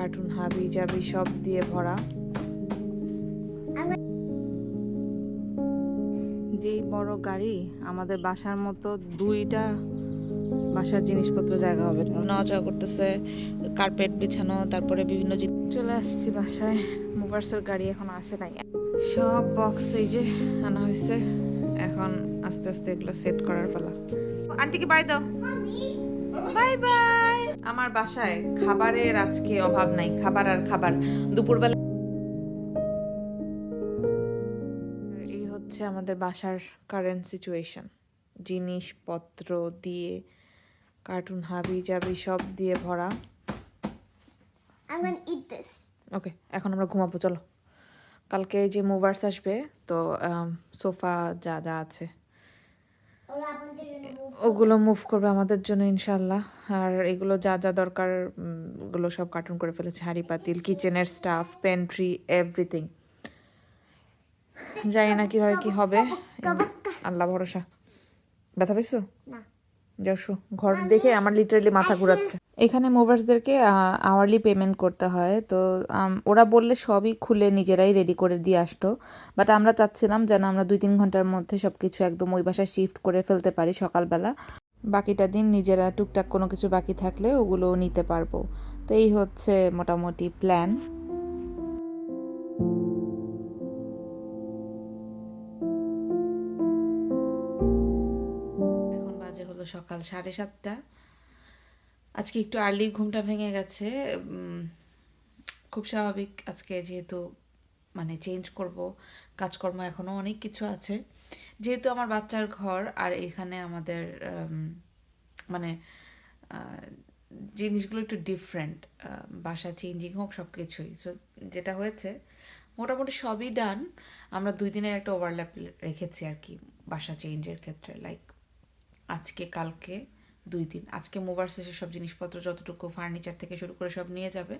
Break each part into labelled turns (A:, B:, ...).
A: Cartoon হাবি জাবি সব দিয়ে ভরা। যেই বড় গাড়ি আমাদের বাসার মতো দুইটা বাসার জিনিসপত্র জায়গা হবে নেওয়া যাওয়া করতেছে কার্পেট বিছানো তারপরে বিভিন্ন জিনিস চলে আসছি বাসায় মুভার্সের গাড়ি এখন আসে নাই। সব বক্স এই যে আনা হয়েছে এখন আস্তে আস্তে এগুলো সেট করার পালা। আন্টিকে বাই দাও। বাই বাই আমার বাসায় খাবারের আজকে অভাব নাই খাবার আর খাবার। দুপুরবেলা এই হচ্ছে আমাদের বাসার কারেন্ট সিচুয়েশন জিনিসপত্র দিয়ে কার্টুন হাবি জাবি সব দিয়ে ভরা. ওকে এখন আমরা ঘুমাবো চলো। কালকে যে মুভার্স আসবে তো সোফা যা যা আছে
B: ওরা আপনাদের জন্য move
A: ওগুলো মুভ করবে আমাদের জন্য ইনশাল্লাহ আর এগুলো যা যা দরকার ওগুলো সব কার্টুন করে ফেলেছে। হাঁড়ি পাতিল কিচেনের স্টাফ পেন্ট্রি এভরিথিং জানি না কীভাবে কি হবে। আল্লাহ ভরসা। ব্যথা পেয়েছ?
B: যাও
A: যশো ঘর দেখে আমার লিটারেলি মাথা ঘুরাচ্ছে। এখানে মুভার্সদেরকে আওয়ারলি পেমেন্ট করতে হয়। তো ওরা বললে সবই খুলে নিজেরাই রেডি করে দিয়ে আসতো। বাট আমরা চাচ্ছিলাম যেন আমরা দুই তিন ঘণ্টার মধ্যে সব কিছু একদম ওই বাসায় শিফট করে ফেলতে পারি সকালবেলা। বাকিটা দিন নিজেরা টুকটাক কোনো কিছু বাকি থাকলে ওগুলো নিতে পারব। তো এই হচ্ছে মোটামুটি প্ল্যান বাজে হলো সকাল সাড়ে সাতটা। আজকে একটু আর্লি ঘুমটা ভেঙে গেছে খুব স্বাভাবিক আজকে যেহেতু মানে চেঞ্জ করব, কাজকর্ম এখনও অনেক কিছু আছে। যেহেতু আমার বাচ্চার ঘর আর এখানে আমাদের মানে জিনিসগুলো একটু ডিফারেন্ট বাসা চেঞ্জিং হোক সব কিছুই সো যেটা হয়েছে, মোটামুটি সবই ডান আমরা দুই দিনের একটা ওভারল্যাপ রেখেছি আর কি, বাসা চেঞ্জের ক্ষেত্রে। লাইক আজকে, কালকে দুই দিন আজকে মোবাইল শেষে সব জিনিসপত্র, যতটুকু ফার্নিচার থেকে শুরু করে সব নিয়ে যাবে।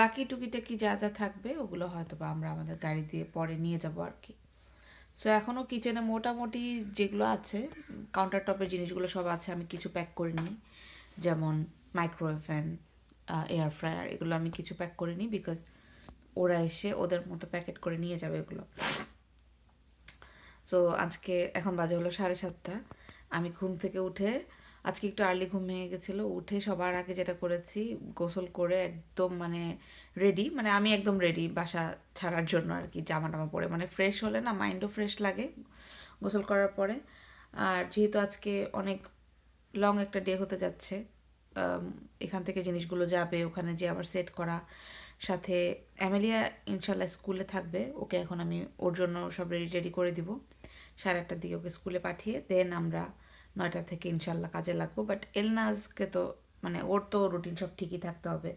A: বাকি টুকিটাকি যা যা থাকবে, ওগুলো হয়তো বা আমরা আমাদের গাড়ি দিয়ে পরে নিয়ে যাব আর কি। সো এখনও কিচেনে মোটামুটি যেগুলো আছে কাউন্টার টপের জিনিসগুলো সব আছে, আমি কিছু প্যাক করিনি যেমন মাইক্রোওয়েভেন এয়ার ফ্রায়ার এগুলো আমি কিছু প্যাক করিনি বিকজ ওরা এসে ওদের মতো প্যাকেট করে নিয়ে যাবে এগুলো। সো আজকে এখন বাজে হলো সাড়ে সাতটা। আমি ঘুম থেকে উঠে আজকে একটু আর্লি ঘুম ভেঙে গেছিল, উঠে সবার আগে যেটা করেছি, গোসল করে একদম মানে রেডি মানে আমি একদম রেডি বাসা ছাড়ার জন্য আর কি জামা টামা পরে। মানে ফ্রেশ হলে না মাইন্ডও ফ্রেশ লাগে গোসল করার পরে। আর যেহেতু আজকে অনেক লং একটা ডে হতে যাচ্ছে এখান থেকে জিনিসগুলো যাবে, ওখানে যে আবার সেট করা। সাথে অ্যামেলিয়া ইনশাল্লাহ স্কুলে থাকবে, ওকে এখন আমি ওর জন্য সব রেডি রেডি করে দিব। সাড়ে আটটার দিকে ওকে স্কুলে পাঠিয়ে দেন আমরা নয়টা থেকে ইনশাল্লাহ কাজে লাগবো বাট এলনাজকে তো মানে ওর তো রুটিন সব ঠিকই থাকতে হবে।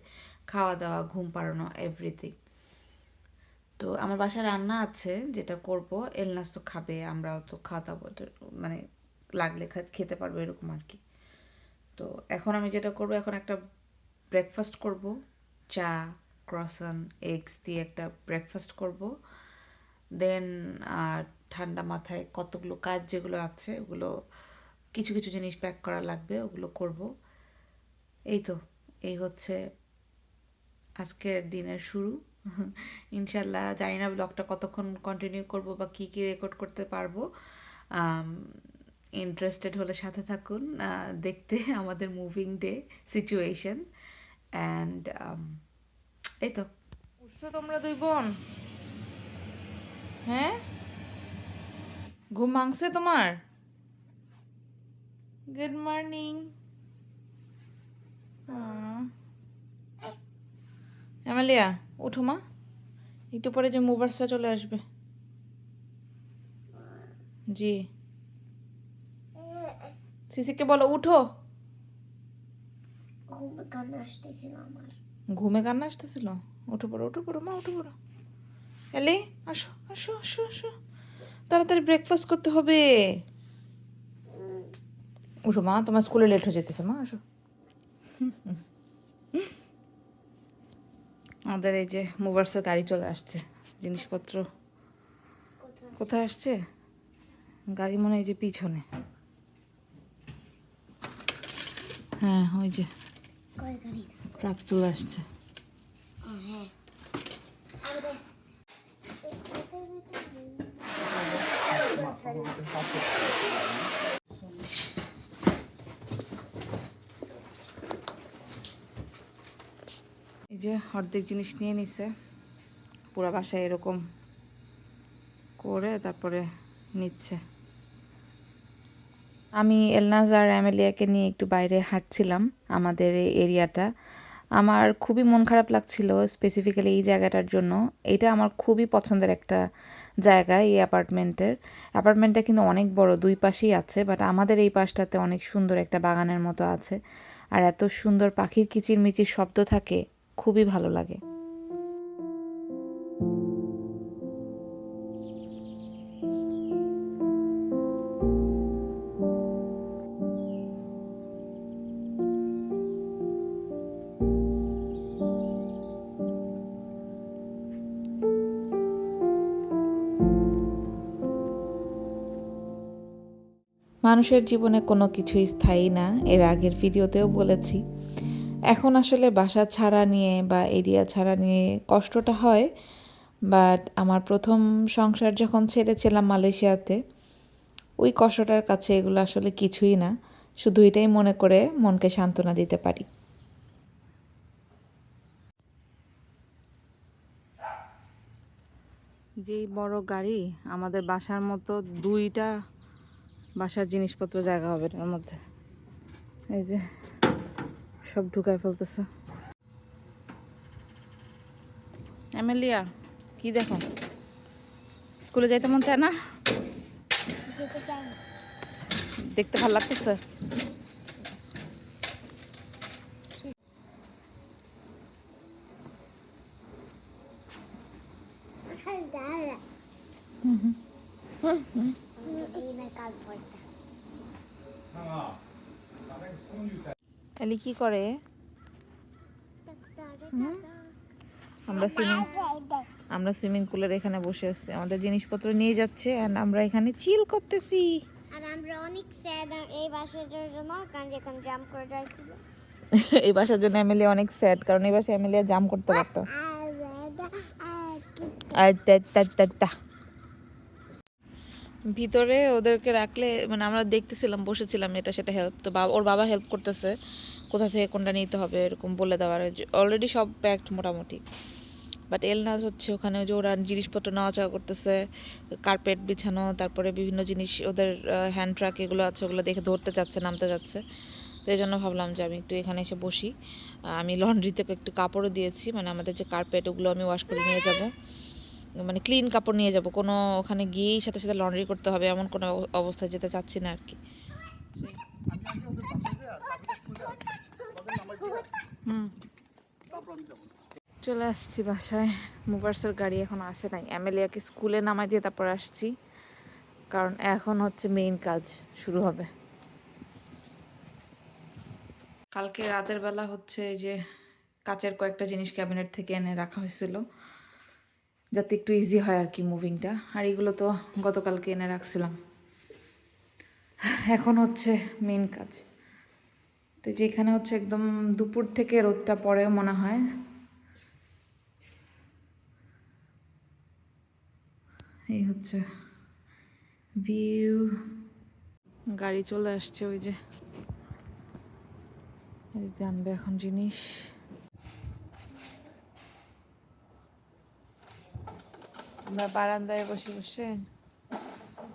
A: খাওয়া দাওয়া, ঘুম পাড়ানো এভরিথিং তো আমার বাসায় রান্না আছে, যেটা করব। এলনাজ তো খাবে, আমরাও তো খাওয়া দাওয়া মানে লাগলে খেতে পারব এরকম আর কি। তো এখন আমি যেটা করব, এখন একটা ব্রেকফাস্ট করব। চা ক্রসন এগস দিয়ে একটা ব্রেকফাস্ট করব। দেন আর ঠান্ডা মাথায় কতগুলো কাজ যেগুলো আছে, ওগুলো কিছু কিছু জিনিস প্যাক করা লাগবে, ওগুলো করব। এই তো, এই হচ্ছে আজকের দিনের শুরু। ইনশাল্লাহ জানি না ব্লগটা কতক্ষণ কন্টিনিউ করব বা কী কী রেকর্ড করতে পারব। ইন্টারেস্টেড হলে সাথে থাকুন দেখতে আমাদের মুভিং ডে সিচুয়েশন অ্যান্ড এই তো। উঠছো তোমরা দুই বোন? হ্যাঁ? ঘুম ভাঙছে তোমার? গুড মর্নিং এমালিয়া উঠো মা। একটু পরে যে মুভার্সটা চলে আসবে। জি। সিসিকে বলো উঠো।
B: ঘুমে কান্না আসতেছিল আমার।
A: ঘুমে কান্না আসতেছিল? উঠো পড়ো উঠো পড়ো মা উঠো পড়ো। এলি আসো আসো আসো আসো। তাড়াতাড়ি ব্রেকফাস্ট করতে হবে। উঠো মা তোমার স্কুলে লেট হয়ে যেতেছে মা আসো। আমাদের এই যে মুভার্সের গাড়ি চলে আসছে জিনিসপত্র কোথায় আসছে? গাড়ি মনে হয় যে পিছনে। হ্যাঁ ওই যে ট্রাক চলে আসছে। হ্যাঁ। যে অর্ধেক জিনিস নিয়ে নিছে, পুরো বাসায় এরকম করে তারপরে নিচ্ছে। আমি এলনাজ আর অ্যামেলিয়াকে নিয়ে একটু বাইরে হাঁটছিলাম, আমাদের এরিয়াটা। আমার খুবই মন খারাপ লাগছিল স্পেসিফিক্যালি এই জায়গাটার জন্য। এটা আমার খুবই পছন্দের একটা জায়গা এই অ্যাপার্টমেন্টের অ্যাপার্টমেন্টটা কিন্তু অনেক বড়, দুই পাশেই আছে বাট আমাদের এই পাশটাতে অনেক সুন্দর একটা বাগানের মতো আছে। আর এত সুন্দর পাখির কিচিরমিচির শব্দ থাকে খুবই ভালো লাগে। মানুষের জীবনে কোনো কিছুই স্থায়ী না এর আগের ভিডিওতেও বলেছি। এখন আসলে বাসা ছাড়া নিয়ে বা এরিয়া ছাড়া নিয়ে কষ্টটা হয় বাট আমার প্রথম সংসার যখন ছেড়েছিলাম মালয়েশিয়াতে, ওই কষ্টটার কাছে এগুলো আসলে কিছুই না। শুধু এটাই মনে করে মনকে সান্ত্বনা দিতে পারি। যেই বড় গাড়ি, আমাদের বাসার মতো দুইটা বাসার জিনিসপত্র জায়গা হবে এটার মধ্যে। এই যে সব ঢুকায় ফেলতেছে। এমেলিয়া কি দেখো? স্কুলে যাইতে মন চায় না? দেখতে ভালো লাগতেছে?
B: পড়তা
A: এলি কি করে? আমরা সুইমিং আমরা সুইমিং পুলের এখানে বসে আছি। আমাদের জিনিসপত্র নিয়ে যাচ্ছে অ্যান্ড আমরা এখানে চিল করতেছি।
B: আর আমরা অনেক স্যাড এই বাসার জন্য কারণ যখন জাম্প করে যাচ্ছিল
A: এই বাসার জন্য এমএলএ অনেক স্যাড কারণ এই বাসায় এমএলএ জাম করতে পারতো। আর তা- তা- তা- তা। ভিতরে ওদেরকে রাখলে মানে আমরা দেখতেছিলাম, বসেছিলাম এটা, সেটা হেল্প তো বাবা ওর বাবা হেল্প করতেছে, কোথা থেকে কোনটা নিতে হবে, এরকম বলে দেওয়ার অলরেডি সব প্যাকড মোটামুটি। বাট এলনাজ হচ্ছে ওখানে যে ওরা জিনিসপত্র নেওয়া করতেছে কার্পেট বিছানো, তারপরে বিভিন্ন জিনিস, ওদের হ্যান্ড ট্রাক এগুলো আছে, ওগুলো দেখে ধরতে যাচ্ছে নামতে যাচ্ছে তো এই জন্য ভাবলাম যে আমি একটু এখানে এসে বসি। আমি লন্ড্রি থেকে একটু কাপড়ও দিয়েছি মানে আমাদের যে কার্পেট ওগুলো আমি ওয়াশ করে নিয়ে যাব। মানে ক্লিন কাপড় নিয়ে যাব। কোনো ওখানে গিয়েই সাথে সাথে লন্ড্রি করতে হবে, এমন কোনো অবস্থায় যেতে চাচ্ছি না আর কি চলে আসছি বাসায়। মুবার্সের গাড়ি এখন আসে নাই। অ্যামেলিয়াকে স্কুলে নামাই দিয়ে তারপর আসছি। কারণ এখন হচ্ছে মেইন কাজ শুরু হবে। কালকে রাতের বেলা হচ্ছে যে কাচের কয়েকটা জিনিস ক্যাবিনেট থেকে এনে রাখা হয়েছিল। যাতে একটু ইজি হয় আর কি মুভিংটা আর এগুলো তো গতকালকে এনে রাখছিলাম। এখন হচ্ছে মেইন কাজ। তো যেখানে হচ্ছে একদম দুপুর থেকে রোদটা পড়ে মনে হয়। এই হচ্ছে ভিউ গাড়ি চলে আসছে ওই যে আনবে এখন জিনিস। আমরা বারান্দায় বসে বসে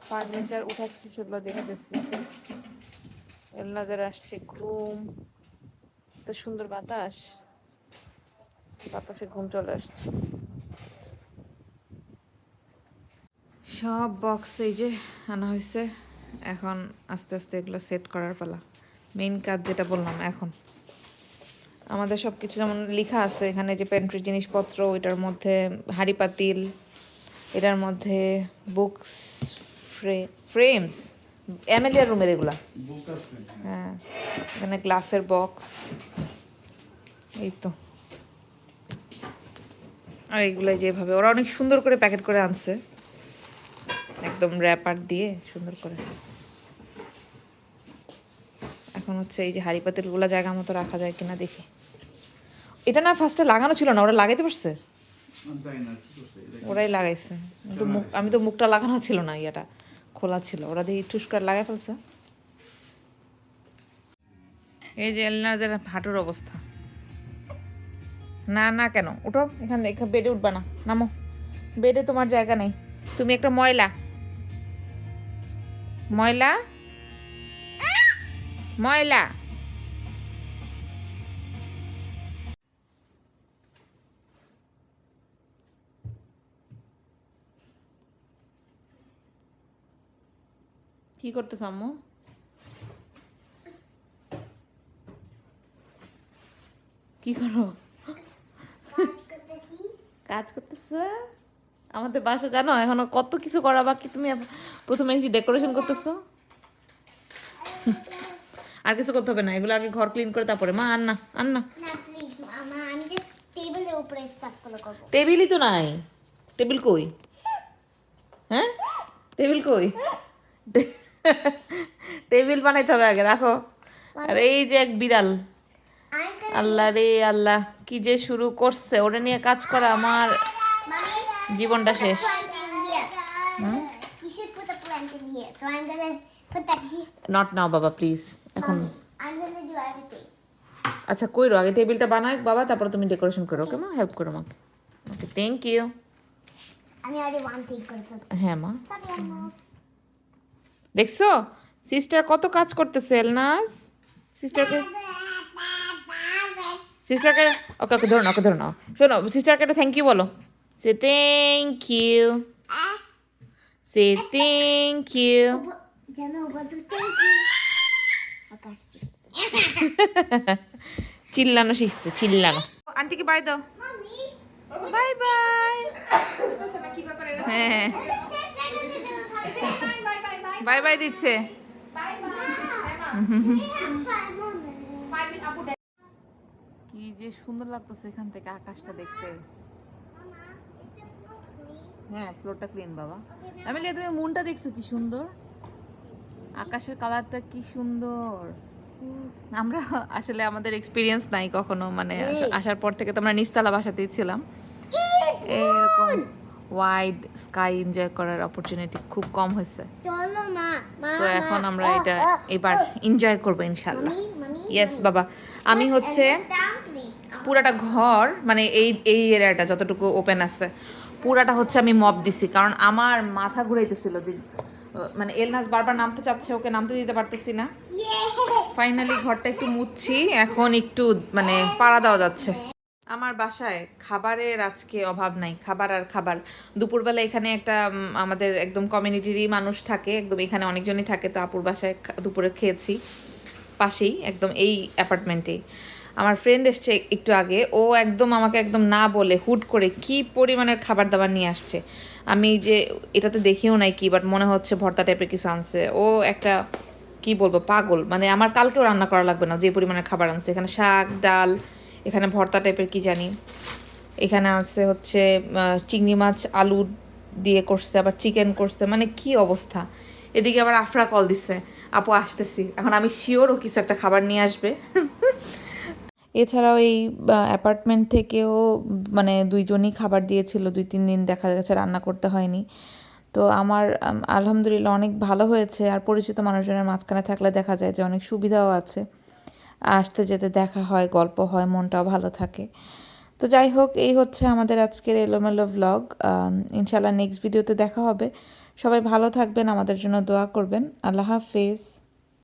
A: ফার্নিচার উঠাচ্ছি, সেগুলো দেখতেছি। এলনাদের আসছে ঘুম। তো সুন্দর বাতাস। বাতাসে ঘুম চলে আসছে। সব বক্স এই যে আনা হয়েছে, এখন আস্তে আস্তে এগুলো সেট করার পালা। মেইন কাজ যেটা বললাম, এখন। আমাদের সব কিছু যেমন লেখা আছে, এখানে যে পেন্ট্রির জিনিসপত্র, ওইটার মধ্যে হাঁড়ি পাতিল এটার মধ্যে বুকস ফ্রে ফ্রেমস অ্যামেলিয়ার রুমের এগুলা। হ্যাঁ। এখানে গ্লাসের বক্স এই তো আর এইগুলো যেভাবে ওরা অনেক সুন্দর করে প্যাকেট করে আনছে। একদম র্যাপার দিয়ে সুন্দর করে। এখন হচ্ছে এই যে হাড়ি পাতিলগুলো জায়গা মতো রাখা যায় কিনা দেখি। এটা না ফার্স্টে লাগানো ছিল না ওরা লাগাইতে পারছে? ওরাই লাগাইছে। মুখ আমি তো মুখটা লাগানো ছিল না ইয়াটা। খোলা ছিল। ওরা দিয়ে ঠুস করে লাগাই ফেলছে। এই যে এলনাদের হাঁটুর অবস্থা। না না কেন? উঠো এখান থেকে বেডে উঠবা না। নামো। বেডে তোমার জায়গা নেই। তুমি একটা ময়লা। ময়লা? ময়লা? কি করতেছ আম্মু? কি করো? কাজ করতেছ? আমাদের বাসা জানো এখনও কত কিছু করা বাকি। তুমি প্রথমে এসে ডেকোরেশন করতেছো? আর কিছু করতে হবে না এগুলো আগে ঘর ক্লিন করে তারপরে। মা আন না আন না।
B: না প্লিজ মা আমি যে টেবিলের উপরে স্টাফগুলো করব।
A: টেবিলই তো নাই। টেবিল কই? হ্যাঁ? টেবিল কই? টেবিল বানাইতে হবে আগে রাখো। আর এই যে এক বিড়াল। আল্লাহ রে আল্লাহ কি যে শুরু করছে ওটা নিয়ে কাজ করা আমার জীবনটা শেষ।
B: that here.
A: নট নাও বাবা প্লিজ এখন আচ্ছা কইরো আগে টেবিলটা বানাই বাবা তারপর তুমি ডেকোরেশন করো ওকে মা? হেল্প করো আমাকে। ওকে থ্যাংক ইউ
B: আমি one thing করে
A: হ্যাঁ মা. দেখছ সিস্টার কত কাজ করতেছে এলনাস সিস্টারকে সিস্টারকে ওকে ওকে ধরো না ওকে ধরো না শোনো সিস্টারকে একটা থ্যাংক ইউ বলো সে থ্যাংক ইউ সে থ্যাংক ইউ। চিল্লানো শিখছে চিল্লানো আন্টিকে বাই দাও বাই বাই হ্যাঁ বাই বাই দিচ্ছে. কি যে সুন্দর লাগতেছে এখান থেকে আকাশটা দেখতে? হ্যাঁ ফ্লোরটা ক্লিন বাবা। আমি তুমি মুনটা দেখছ কি সুন্দর? আকাশের কালারটা কি সুন্দর। আমরা আসলে আমাদের এক্সপিরিয়েন্স নাই কখনো মানে আসার পর থেকে তো আমরা নিচতলা বাসাতেই ছিলাম। এরকম ওয়াইড স্কাই এনজয় করার অপরচুনিটি খুব কম হয়েছে।
B: চলো মা মা
A: তো এখন আমরা এটা এবার এনজয় করব ইনশাল্লাহ ইয়েস বাবা। আমি হচ্ছে. পুরাটা ঘর মানে এই এই এরিয়াটা যতটুকু ওপেন আছে পুরাটা হচ্ছে আমি মপ দিছি। কারণ আমার মাথা ঘুরাইতেছিল যে মানে এলনাস বারবার নামতে চাচ্ছে ওকে নামতে দিতে পারতেছি না। ফাইনালি ঘরটা একটু মুছছি এখন একটু মানে পাড়া দেওয়া যাচ্ছে। আমার বাসায় খাবারের আজকে অভাব নাই, খাবার আর খাবার। দুপুরবেলা এখানে একটা আমাদের একদম কমিউনিটিরই মানুষ থাকে, একদম এখানে অনেকজনই থাকে, তো আপুর বাসায় দুপুরে খেয়েছি, পাশেই, একদম এই অ্যাপার্টমেন্টেই আমার ফ্রেন্ড এসছে একটু আগে, ও একদম আমাকে একদম না বলে হুট করে কি পরিমাণের খাবার দাবার নিয়ে আসছে। আমি যে এটাতে দেখিও নাই কি বাট মনে হচ্ছে ভর্তা টাইপের কিছু আনছে। ও একটা, কি বলব, পাগল। মানে আমার কালকেও রান্না করা লাগবে না যে পরিমাণের খাবার আনছে। এখানে শাক, ডাল এখানে ভর্তা টাইপের কি জানি। এখানে আছে হচ্ছে চিংড়ি মাছ, আলু দিয়ে করছে, আবার চিকেন করছে মানে কি অবস্থা। এদিকে আবার আফরা কল দিছে, আপু, আসতেছি। এখন আমি শিওর ও কিছু একটা খাবার নিয়ে আসবে। এছাড়াও এই অ্যাপার্টমেন্ট থেকেও মানে দুইজনই খাবার দিয়েছিল, দুই, তিন দিন দেখা গেছে রান্না করতে হয়নি। তো আমার আলহামদুলিল্লাহ অনেক ভালো হয়েছে। আর পরিচিত মানুষজনের মাঝখানে থাকলে দেখা যায় যে অনেক সুবিধাও আছে। আসতে যেতে দেখা হয়, গল্প হয়, মনটাও ভালো থাকে। তো যাই হোক, এই হচ্ছে আমাদের আজকের এলোমেলো ব্লগ ইনশাল্লাহ নেক্সট ভিডিওতে দেখা হবে। সবাই ভালো থাকবেন, আমাদের জন্য দোয়া করবেন। আল্লাহ হাফেজ।